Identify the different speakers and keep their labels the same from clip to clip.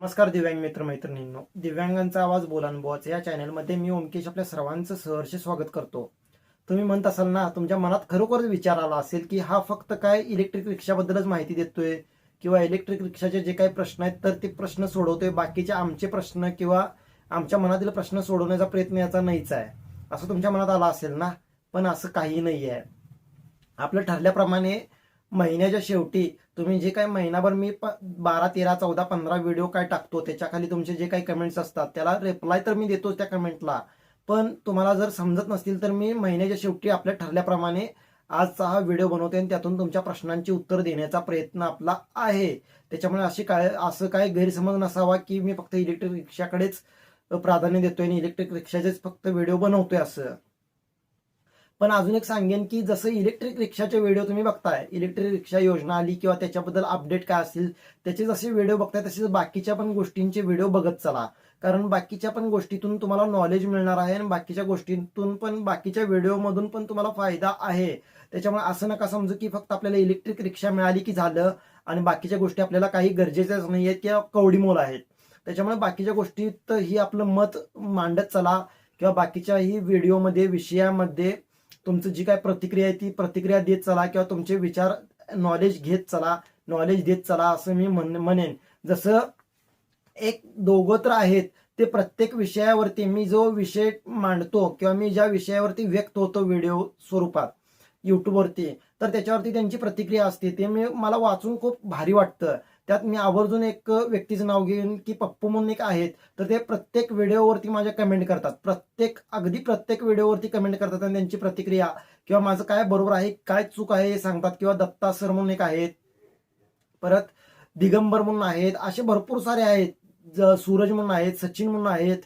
Speaker 1: नमस्कार दिव्यांग मित्र मैत्रिणींनो दिव्यांगांचा आवाज बोलानुभवाच या चॅनलमध्ये मी ओमकेश आपल्या सर्वांचं सहर्ष स्वागत करतो. तुम्ही म्हणत असाल ना तुमच्या मनात खरोखर विचार आला असेल की हा फक्त काय इलेक्ट्रिक रिक्षाबद्दलच माहिती देतोय किंवा इलेक्ट्रिक रिक्षाचे जे काही प्रश्न आहेत तर ते प्रश्न सोडवतोय बाकीचे आमचे प्रश्न किंवा आमच्या मनातील प्रश्न सोडवण्याचा प्रयत्न याचा नाहीच आहे. असं तुमच्या मनात आला असेल ना? पण असं काही नाही आहे आपलं ठरल्याप्रमाणे महिन्याच्या शेवटी तुम्ही जे काही महिनाभर मी प- बारा तेरा चौदा पंधरा व्हिडिओ काय टाकतो त्याच्याखाली तुमचे जे काही कमेंट्स असतात त्याला रिप्लाय तर मी देतोच त्या कमेंटला पण तुम्हाला जर समजत नसतील तर मी महिन्याच्या शेवटी आपल्या ठरल्याप्रमाणे आजचा हा व्हिडिओ बनवते आणि त्यातून तुमच्या प्रश्नांची उत्तर देण्याचा प्रयत्न आपला आहे. त्याच्यामुळे अशी काय असं काय गैरसमज नसावा की मी फक्त इलेक्ट्रिक रिक्षाकडेच प्राधान्य देतोय आणि इलेक्ट्रिक रिक्षाचेच फक्त व्हिडिओ बनवतोय असं. पण अजून एक सांगेन की जसं इलेक्ट्रिक रिक्षाचे व्हिडिओ तुम्ही बघताय इलेक्ट्रिक रिक्षा योजना आली किंवा त्याच्याबद्दल अपडेट काय असतील त्याचे जसे व्हिडिओ बघताय तसेच बाकीच्या पण गोष्टींचे व्हिडिओ बघत चला. कारण बाकीच्या पण गोष्टीतून तुम्हाला नॉलेज मिळणार आहे आणि बाकीच्या गोष्टींतून पण बाकीच्या व्हिडिओमधून पण तुम्हाला फायदा आहे. त्याच्यामुळे असं नका समजू की फक्त आपल्याला इलेक्ट्रिक रिक्षा मिळाली की झालं आणि बाकीच्या गोष्टी आपल्याला काही गरजेच्याच नाही आहेत किंवा कवडीमोल आहेत. त्याच्यामुळे बाकीच्या गोष्टीत ही आपलं मत मांडत चला किंवा बाकीच्याही व्हिडिओमध्ये विषयामध्ये तुमचं जी काय प्रतिक्रिया आहे ती प्रतिक्रिया देत चला किंवा तुमचे विचार नॉलेज घेत चला नॉलेज देत चला असं मी म्हण म्हणेन. जसं एक दोघं तर आहेत ते प्रत्येक विषयावरती मी जो विषय मांडतो किंवा मी ज्या विषयावरती व्यक्त होतो व्हिडिओ स्वरूपात यूट्यूबवरती तर त्याच्यावरती त्यांची प्रतिक्रिया असते ते मी मला वाचून खूप भारी वाटतं. त्यात मी आवर्जून एक व्यक्तीचं नाव घेऊन की पप्पू म्हणून एक आहेत. तर ते प्रत्येक व्हिडिओवरती माझ्या कमेंट करतात. प्रत्येक अगदी प्रत्येक व्हिडिओवरती कमेंट करतात आणि त्यांची प्रतिक्रिया किंवा माझं काय बरोबर आहे काय चूक आहे हे सांगतात किंवा दत्ता सर म्हणून एक आहेत. परत दिगंबर म्हणून आहेत. असे भरपूर सारे आहेत. ज- सूरज म्हणून आहेत सचिन म्हणून आहेत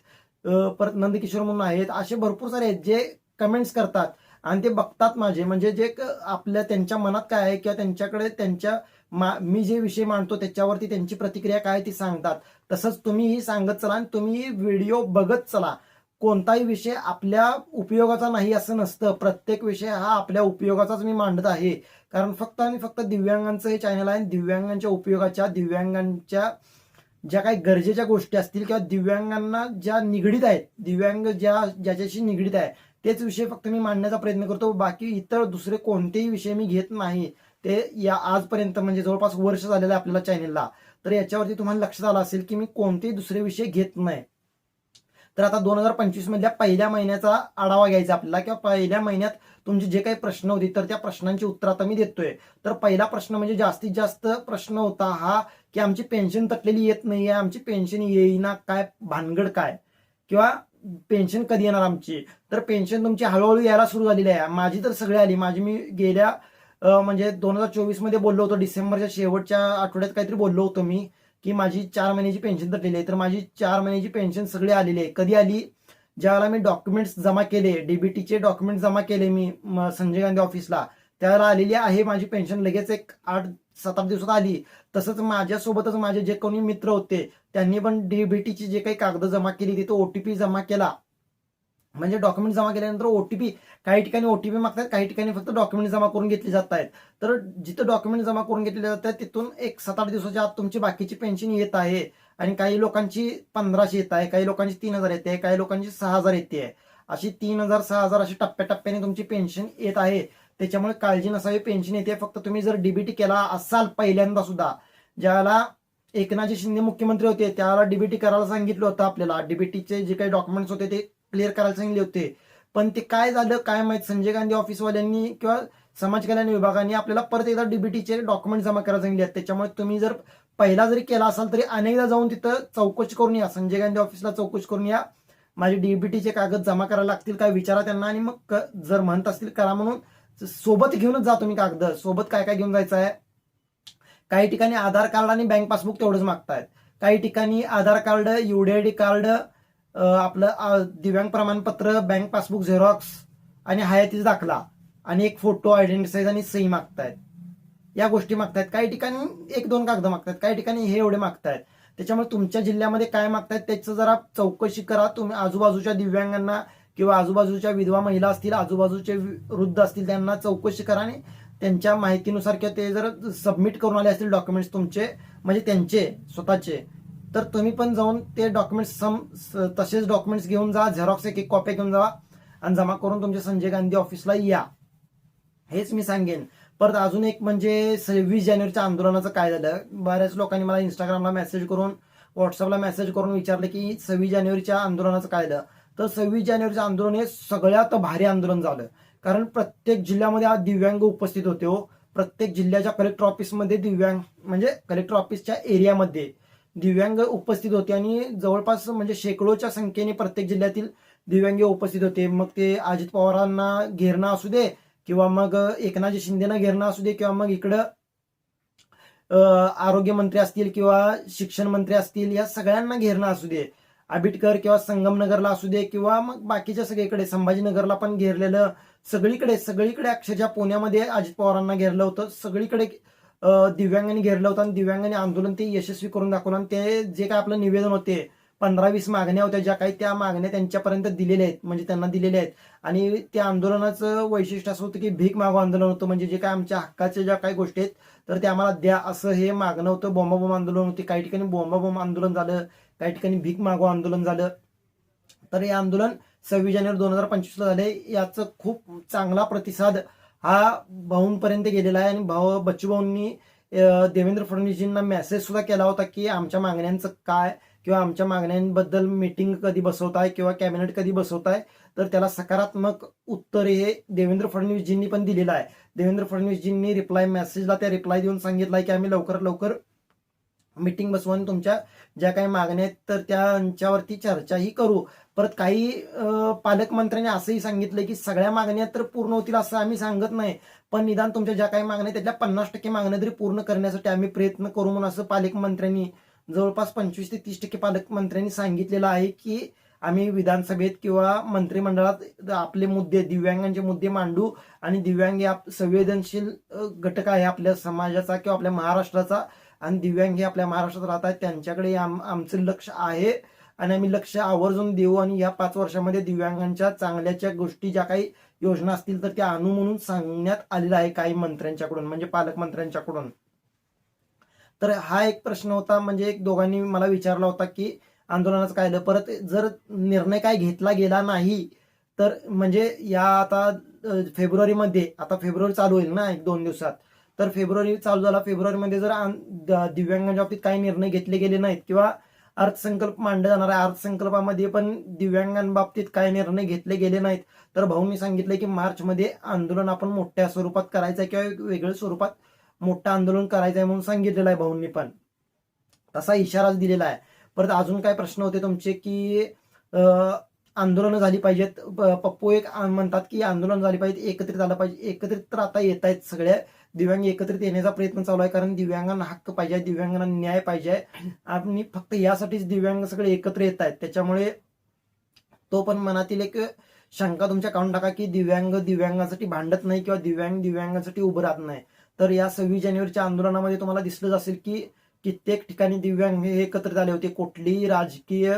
Speaker 1: परत नंदकिशोर म्हणून आहेत. असे भरपूर सारे आहेत जे कमेंट्स करतात आणि ते बघतात माझे. म्हणजे जे क- आपल्या त्यांच्या मनात काय आहे किंवा त्यांच्याकडे त्यांच्या मा- मी जे विषय मांडतो त्याच्यावरती त्यांची प्रतिक्रिया काय ती सांगतात. तसंच तुम्हीही सांगत चला आणि तुम्ही व्हिडिओ बघत चला. कोणताही विषय आपल्या उपयोगाचा नाही असं नसतं. प्रत्येक विषय हा आपल्या उपयोगाचाच मी मांडत आहे. कारण फक्त आणि फक्त दिव्यांगांचं हे चॅनल आहे आणि दिव्यांगांच्या उपयोगाच्या दिव्यांगांच्या ज्या काही गरजेच्या गोष्टी असतील किंवा दिव्यांगांना ज्या निगडीत आहेत दिव्यांग ज्या ज्याच्याशी निगडीत आहे तेच विषय फक्त मी मांडण्याचा प्रयत्न करतो. बाकी इतर दुसरे कोणतेही विषय मी घेत नाही. ते या आजपर्यंत म्हणजे जवळपास वर्ष झालेलं आहे आपल्याला चॅनेलला तर याच्यावरती तुम्हाला लक्षात आलं असेल की मी कोणतेही दुसरे विषय घेत नाही. तर आता दोन हजार पंचवीस मधल्या पहिल्या महिन्याचा आढावा घ्यायचा आपल्याला. किंवा पहिल्या महिन्यात तुमचे जे काही प्रश्न होते तर त्या प्रश्नांची उत्तर आता मी देतोय. तर पहिला प्रश्न म्हणजे जास्तीत जास्त प्रश्न होता हा की आमची पेन्शन तटलेली येत नाहीये आमची पेन्शन येईना काय भानगड काय? किंवा पेन्शन कधी येणार आमची? तर पेन्शन तुमची हळूहळू यायला सुरू झालेली आहे. माझी तर सगळी आली. माझी मी गेल्या म्हणजे दोन हजार चोवीसमध्ये बोललो होतो. डिसेंबरच्या शेवटच्या आठवड्यात काहीतरी बोललो होतो मी की माझी चार महिन्याची पेन्शन तटलेली आहे. तर माझी चार महिन्याची पेन्शन सगळी आलेली आहे. कधी आली? ज्यावेळेला मी डॉक्युमेंट्स जमा केले डीबीटीचे डॉक्युमेंट जमा केले मी म, संजय गांधी ऑफिसला त्यावेळेला आलेली आहे माझी पेन्शन लगेच एक आठ सात आठ दिवसात आली. तसंच माझ्यासोबतच माझे जे कोणी मित्र होते त्यांनी पण डीबीटीची जे काही कागद जमा केली तिथे ओटीपी जमा केला. म्हणजे डॉक्युमेंट जमा केल्यानंतर ओटीपी काही ठिकाणी ओटीपी मागतात काही ठिकाणी फक्त डॉक्युमेंट जमा करून घेतली जात आहेत तर जिथं डॉक्युमेंट जमा करून घेतले जात आहेत तिथून एक सात आठ दिवसाच्या आत तुमची बाकीची पेन्शन येत आहे. आणि काही लोकांची पंधराशे येत आहे काही लोकांची तीन हजार येते काही लोकांची सहा हजार येते. आहे अशी तीन हजार सहा हजार अशी टप्प्याटप्प्याने तुमची पेन्शन येत आहे. त्याच्यामुळे काळजी नसावी पेन्शन येते. फक्त तुम्ही जर डीबीटी केला असाल पहिल्यांदा सुद्धा ज्याला एकनाथजी शिंदे मुख्यमंत्री होते त्याला डीबीटी करायला सांगितलं होतं आपल्याला. डीबीटीचे जे काही डॉक्युमेंट्स होते ते क्लिअर करायला सांगितले होते. पण ते काय झालं काय माहीत? संजय गांधी ऑफिसवाल्यांनी किंवा समाज कल्याण विभागाने आपल्याला परत एकदा डीबीटीचे डॉक्युमेंट जमा करायला सांगितले आहेत. त्याच्यामुळे तुम्ही जर पहिला जरी केला असाल तरी अनेकदा जाऊन तिथं चौकशी करून या. संजय गांधी ऑफिसला चौकशी करून या. माझे डीबीटीचे कागद जमा करायला लागतील काय विचारा त्यांना आणि मग क- जर म्हणत असतील करा म्हणून सोबत घेऊनच जा तुम्ही कागद. सोबत काय काय घेऊन जायचं आहे? काही ठिकाणी आधार कार्ड आणि बँक पासबुक तेवढंच मागतायत. काही ठिकाणी आधार कार्ड युडीआयडी कार्ड आपलं दिव्यांग प्रमाणपत्र बँक पासबुक झेरॉक्स आणि हयातीचा दाखला. आणि एक फोटो आयडेंटी साईज आणि सही मागतायत. या गोष्टी मागतायत. काही ठिकाणी एक दोन कागद मागतायत. काही ठिकाणी हे एवढे मागतायत. त्याच्यामुळे तुमच्या जिल्ह्यामध्ये काय मागतायत त्याचं जरा चौकशी करा. तुम्ही आजूबाजूच्या दिव्यांगांना किंवा आजूबाजूच्या विधवा महिला असतील आजूबाजूचे वृद्ध असतील त्यांना चौकशी करा आणि त्यांच्या माहितीनुसार किंवा ते जर सबमिट करून आले असतील डॉक्युमेंट्स तुमचे म्हणजे त्यांचे स्वतःचे तर तुम्ही पण जाऊन ते डॉक्युमेंट्स सम स- तसेच डॉक्युमेंट्स घेऊन जा झेरॉक्स एक एक कॉपी घेऊन जा आणि जमा करून तुमच्या संजय गांधी ऑफिसला या. हेच मी सांगेन. परत अजून एक म्हणजे सव्वीस जानेवारीच्या आंदोलनाचं काय झालं? बऱ्याच लोकांनी मला इंस्टाग्रामला मेसेज करून व्हॉट्सअपला मेसेज करून विचारलं की सव्वीस जानेवारीच्या आंदोलनाचं काय झालं? तर सव्वीस जानेवारीचं आंदोलन हे सगळ्यात भारी आंदोलन झालं. कारण प्रत्येक जिल्ह्यामध्ये आज दिव्यांग उपस्थित होते हो. प्रत्येक जिल्ह्याच्या कलेक्टर ऑफिसमध्ये दिव्यांग म्हणजे कलेक्टर ऑफिसच्या एरियामध्ये दिव्यांग उपस्थित होते आणि जवळपास म्हणजे शेकडोच्या संख्येने प्रत्येक जिल्ह्यातील दिव्यांग उपस्थित होते. मग ते अजित पवारांना घेरणं असू दे किंवा मग एकनाथजी शिंदेना घेरणं असू दे किंवा मग इकडं आरोग्यमंत्री असतील किंवा शिक्षण मंत्री असतील या सगळ्यांना घेरणं असू दे. आबिटकर किंवा संगमनगरला असू दे किंवा मग बाकीच्या सगळीकडे संभाजीनगरला पण घेरलेलं सगळीकडे सगळीकडे अक्षरशः पुण्यामध्ये अजित पवारांना घेरलं होतं. सगळीकडे दिव्यांगांनी घेरलं होतं आणि दिव्यांगांनी आंदोलन ते यशस्वी करून दाखवलं आणि ते जे काय आपलं निवेदन होते पंधरा वीस मागण्या होत्या ज्या काही त्या मागण्या त्यांच्यापर्यंत दिलेल्या आहेत म्हणजे त्यांना दिलेल्या आहेत. आणि त्या आंदोलनाचं वैशिष्ट्य असं होतं की भीक मागो आंदोलन होतं म्हणजे जे काय आमच्या हक्काच्या ज्या काही गोष्टी आहेत तर ते आम्हाला द्या असं हे मागणं होतं. बोंबाबोंब आंदोलन होते. काही ठिकाणी बोंबाबोंब आंदोलन झालं काही ठिकाणी भीक मागो आंदोलन झालं. तर हे आंदोलन सव्वीस जानेवारी दोन हजार पंचवीसला झाले याचं खूप चांगला प्रतिसाद हा भाऊंपर्यंत गेलेला आहे आणि भाऊ बच्चू भाऊंनी देवेंद्र फडणवीसजींना मेसेज सुद्धा केला होता की आमच्या मागण्यांचं काय किंवा आमच्या मागण्यांबद्दल मीटिंग कधी बसवताय किंवा कॅबिनेट कधी बसवताय? तर त्याला सकारात्मक उत्तर हे देवेंद्र फडणवीसजींनी पण दिलेलं आहे. देवेंद्र फडणवीसजींनी रिप्लाय मेसेजला त्या रिप्लाय देऊन सांगितलं की आम्ही लवकरात लवकर मीटिंग बसवून तुमच्या ज्या काही मागण्या आहेत तर त्यांच्यावरती चर्चाही करू. परत काही पालकमंत्र्यांनी असंही सांगितलं की सगळ्या मागण्या तर पूर्ण होतील असं आम्ही सांगत नाही. पण निदान तुमच्या ज्या काही मागण्या त्यातल्या पन्नास टक्के मागण्या तरी पूर्ण करण्यासाठी आम्ही प्रयत्न करू म्हणून असं पालकमंत्र्यांनी जवळपास पंचवीस ते तीस टक्के पालकमंत्र्यांनी सांगितलेलं आहे की आम्ही विधानसभेत किंवा मंत्रिमंडळात आपले मुद्दे दिव्यांगांचे मुद्दे मांडू आणि दिव्यांग हे आप- संवेदनशील घटक आहे आपल्या समाजाचा किंवा आपल्या महाराष्ट्राचा आणि दिव्यांग हे आपल्या महाराष्ट्रात राहत त्यांच्याकडे आम आमचं लक्ष आहे. आणि आम्ही लक्ष आवर्जून देऊ आणि या पाच वर्षामध्ये दिव्यांगांच्या चांगल्याच्या गोष्टी ज्या काही योजना असतील तर त्या आणू म्हणून सांगण्यात आलेलं आहे काही मंत्र्यांच्याकडून म्हणजे पालकमंत्र्यांच्याकडून तर हा एक प्रश्न होता म्हणजे एक दोघांनी मला विचारला होता की आंदोलनाचं काय परत जर निर्णय काय घेतला गेला नाही तर म्हणजे या आता फेब्रुवारीमध्ये आता फेब्रुवारी चालू होईल ना एक दोन दिवसात. तर फेब्रुवारी चालू झाला फेब्रुवारीमध्ये जर द- दिव्यांगांच्या बाबतीत काही निर्णय घेतले गेले नाहीत किंवा अर्थसंकल्प मांडला जाणार आहे. अर्थसंकल्पामध्ये पण दिव्यांगांबाबतीत काय निर्णय घेतले गेले नाहीत. तर भाऊंनी सांगितलं की मार्चमध्ये आंदोलन आपण मोठ्या स्वरूपात करायचं आहे किंवा वेगळ्या स्वरूपात मोठं आंदोलन करायचं आहे म्हणून सांगितलेलं आहे भाऊंनी पण. तसा इशाराच दिलेला आहे. परत अजून काय प्रश्न होते तुमचे की आंदोलनं झाली पाहिजेत. प- पप्पू एक म्हणतात की आंदोलन झाली पाहिजे एकत्रित आलं पाहिजे एकत्रित तर आता येत आहेत सगळ्या दिव्यांग एकत्रित येण्याचा प्रयत्न चालू आहे कारण दिव्यांगांना हक्क पाहिजे दिव्यांगांना न्याय पाहिजे. आणि फक्त यासाठीच दिव्यांग सगळे एकत्र येत आहेत. त्याच्यामुळे तो पण मनातील एक शंका तुमच्या काढून टाका की दिव्यांग दिव्यांगासाठी भांडत नाही किंवा दिव्यांग दिव्यांगासाठी उभं राहत नाही. तर या सव्वीस जानेवारीच्या आंदोलनामध्ये तुम्हाला दिसलंच असेल की कित्येक ठिकाणी दिव्यांग हे एकत्रित आले होते. कुठलीही राजकीय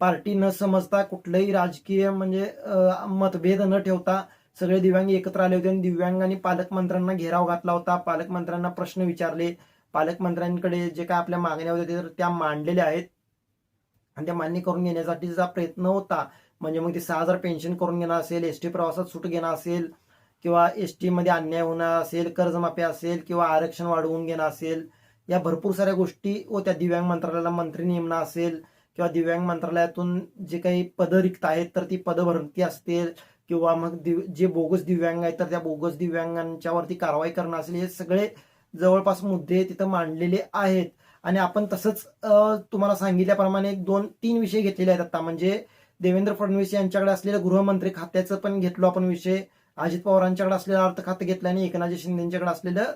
Speaker 1: पार्टी न समजता कुठलंही राजकीय म्हणजे मतभेद न ठेवता सगळे दिव्यांग एकत्र आले होते आणि दिव्यांगांनी पालकमंत्र्यांना घेराव घातला होता. पालकमंत्र्यांना प्रश्न विचारले. पालकमंत्र्यांकडे जे काय आपल्या मागण्या होत्या ते तर त्या मांडलेल्या आहेत. आणि त्या मान्य करून घेण्यासाठीचा प्रयत्न होता. म्हणजे मग ते सहा हजार पेन्शन करून घेणं असेल एस टी प्रवासात सूट घेणं असेल किंवा एसमध्ये अन्याय होणं असेल कर्जमाफी असेल किंवा आरक्षण वाढवून घेणं असेल या भरपूर साऱ्या गोष्टी व त्या दिव्यांग मंत्रालयाला मंत्री नेमणं असेल किंवा दिव्यांग मंत्रालयातून जे काही पदं रिक्त आहेत तर ती पदं भरती असतील. किंवा मग दिव जे बोगस दिव्यांग आहेत तर त्या बोगस दिव्यांगांच्यावरती कारवाई करणं असेल हे सगळे जवळपास मुद्दे तिथं मांडलेले आहेत. आणि आपण तसंच तुम्हाला सांगितल्याप्रमाणे एक दोन तीन विषय घेतलेले आहेत आता. म्हणजे देवेंद्र फडणवीस यांच्याकडे असलेलं गृहमंत्री खात्याचं पण घेतलो आपण विषय. अजित पवारांच्याकडे असलेलं अर्थ खातं घेतलं आणि एकनाथजी शिंदेच्याकडे असलेलं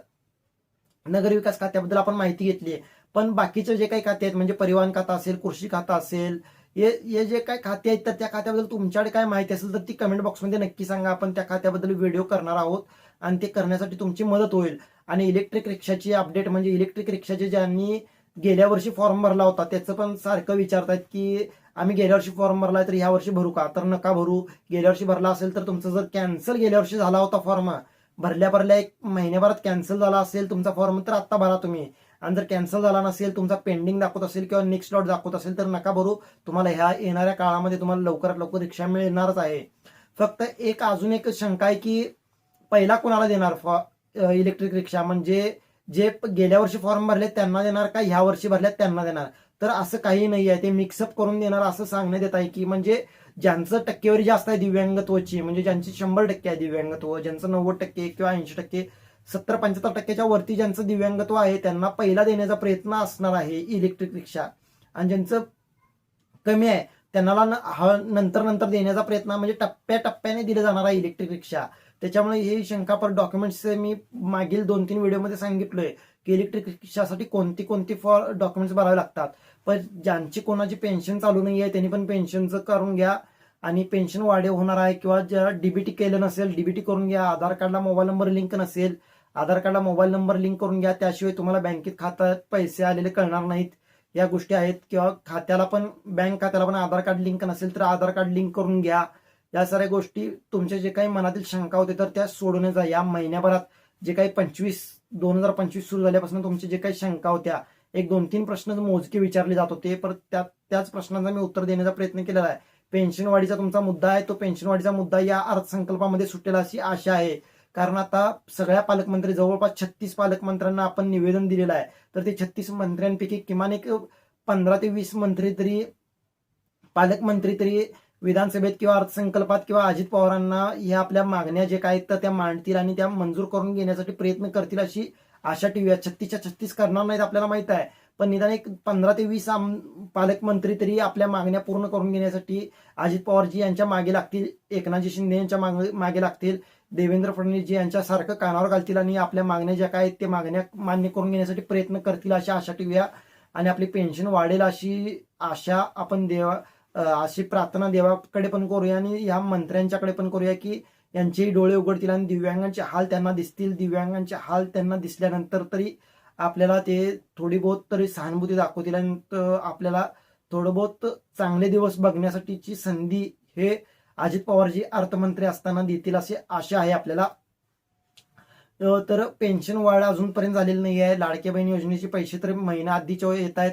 Speaker 1: नगरविकास खात्याबद्दल आपण माहिती घेतली आहे. पण बाकीचे जे काही खाते आहेत म्हणजे परिवहन खाता असेल कृषी खाता असेल हे हे जे काय खाते आहेत तर त्या खात्याबद्दल तुमच्याकडे काय माहिती असेल तर ती कमेंट बॉक्समध्ये नक्की सांगा. आपण त्या खात्याबद्दल व्हिडिओ करणार आहोत आणि ते करण्यासाठी तुमची मदत होईल. आणि इलेक्ट्रिक रिक्षाची अपडेट म्हणजे इलेक्ट्रिक रिक्षाचे ज्यांनी गेल्या वर्षी फॉर्म भरला होता त्याचं पण सारखं विचारतात की आम्ही गेल्या वर्षी फॉर्म भरला तर ह्या वर्षी भरू का? तर नका भरू. गेल्या वर्षी भरला असेल तर तुमचं जर कॅन्सल गेल्या वर्षी झाला होता फॉर्म भरल्या भरल्या एक महिन्याभरात कॅन्सल झाला असेल तुमचा फॉर्म तर आत्ता भरा तुम्ही. आणि जर कॅन्सल झाला नसेल तुमचा पेंडिंग दाखवत असेल किंवा नेक्स्ट लॉट दाखवत असेल तर नका भरू. तुम्हाला ह्या येणाऱ्या काळामध्ये तुम्हाला लवकरात लवकर रिक्षा मिळणारच आहे. फक्त एक अजून एक शंका आहे की पहिला कोणाला देणार फॉ इलेक्ट्रिक रिक्षा? म्हणजे जे गेल्या वर्षी फॉर्म भरले त्यांना देणार का ह्या वर्षी भरल्यात त्यांना देणार? तर असं काही नाही आहे. ते मिक्सअप करून देणार असं सांगण्यात येत आहे की म्हणजे ज्यांचं टक्केवारी जास्त आहे दिव्यांगत्वची म्हणजे ज्यांची शंभर टक्के आहे दिव्यांगत्व ज्यांचं नव्वद टक्के किंवा ऐंशी टक्के सत्तर पंच्याहत्तर टक्क्याच्या वरती ज्यांचं दिव्यांगत्व आहे त्यांना पहिला देण्याचा प्रयत्न असणार आहे इलेक्ट्रिक रिक्षा आणि ज्यांचं कमी आहे त्यांना न- नंतर नंतर देण्याचा प्रयत्न म्हणजे टप्प्याटप्प्याने दिले जाणार आहे इलेक्ट्रिक रिक्षा त्याच्यामुळे हे शंकापर डॉक्युमेंट्स मी मागील दोन तीन व्हिडिओमध्ये सांगितलोय की इलेक्ट्रिक रिक्षासाठी कोणती कोणती फॉर डॉक्युमेंट्स भरावे लागतात. पण ज्यांची कोणाची पेन्शन चालू नाही आहे त्यांनी पण पेन्शनचं करून घ्या. आणि पेन्शन वाढीव होणार आहे किंवा ज्या डीबीटी केलं नसेल डीबीटी करून घ्या आधार कार्डला मोबाईल नंबर लिंक नसेल आधार कार्डला मोबाईल नंबर लिंक करून घ्या. त्याशिवाय तुम्हाला बँकेत खात्यात पैसे आलेले कळणार नाहीत. या गोष्टी आहेत. किंवा खात्याला पण बँक खात्याला पण आधार कार्ड लिंक नसेल तर आधार कार्ड लिंक करून घ्या. या साऱ्या गोष्टी तुमच्या जे काही मनातील शंका होते तर त्या सोडवण्याचा या महिन्याभरात जे काही पंचवीस दोन हजार पंचवीस सुरू झाल्यापासून तुमचे जे काही शंका होत्या एक दोन तीन प्रश्न मोजके विचारले जात होते. परत त्या त्याच प्रश्नांचा मी उत्तर देण्याचा प्रयत्न केलेला आहे. पेन्शन वाढीचा तुमचा मुद्दा आहे. तो पेन्शन वाढीचा मुद्दा या अर्थसंकल्पामध्ये सुटेल अशी आशा आहे. कारण आता सगळ्या पालकमंत्री जवळपास छत्तीस पालकमंत्र्यांना आपण निवेदन दिलेलं आहे. तर ते छत्तीस मंत्र्यांपैकी किमान एक पंधरा ते वीस मंत्री तरी पालकमंत्री तरी विधानसभेत किंवा अर्थसंकल्पात किंवा अजित पवारांना या आपल्या मागण्या जे काय आहेत तर त्या मांडतील आणि त्या मंजूर करून घेण्यासाठी प्रयत्न करतील अशी आशा ठेवूया. छत्तीसच्या छत्तीस करणार नाहीत आपल्याला माहीत आहे. पण निदान एक पंधरा ते वीस आम पालकमंत्री तरी आपल्या मागण्या पूर्ण करून घेण्यासाठी अजित पवारजी यांच्या मागे लागतील एकनाथजी शिंदे यांच्या मागे लागतील देवेंद्र फडणवीसजी यांच्यासारखं कानावर घालतील आणि आपल्या मागण्या ज्या काय आहेत मागण्या मान्य करून घेण्यासाठी प्रयत्न करतील अशी आशा ठेवूया. आणि आपली पेन्शन वाढेल अशी आशा आपण देवा अशी प्रार्थना देवाकडे पण करूया आणि या मंत्र्यांच्याकडे पण करूया की यांचेही डोळे उघडतील आणि दिव्यांगांचे हाल त्यांना दिसतील. दिव्यांगांचे हाल त्यांना दिसल्यानंतर तरी आपल्याला ते थोडी बहुत तरी सहानुभूती दाखवतील आणि आपल्याला थोडं बहुत चांगले दिवस बघण्यासाठीची संधी हे अजित पवारजी अर्थमंत्री असताना देतील अशी आशा आहे आपल्याला. तर पेन्शन वाढ अजूनपर्यंत झालेली नाही आहे. लाडक्या बहीण योजनेचे पैसे तर महिना आधीच्या येत आहेत.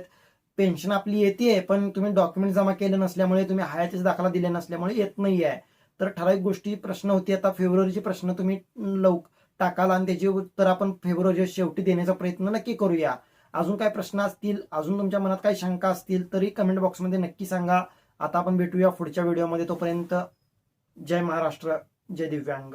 Speaker 1: पेन्शन आपली येते पण तुम्ही डॉक्युमेंट जमा केले नसल्यामुळे तुम्ही हयातीचा दाखला दिले नसल्यामुळे येत नाही आहे तर ठराविक गोष्टी प्रश्न होती. आता फेब्रुवारीचे प्रश्न तुम्ही लवक टाकाल आणि त्याचे उत्तर आपण फेब्रुवारीच्या शेवटी देण्याचा प्रयत्न नक्की करूया. अजून काय प्रश्न असतील अजून तुमच्या मनात काही शंका असतील तरी कमेंट बॉक्समध्ये नक्की सांगा. आता आपण भेटूया पुढच्या व्हिडिओमध्ये तोपर्यंत जय महाराष्ट्र जय दिव्यांग.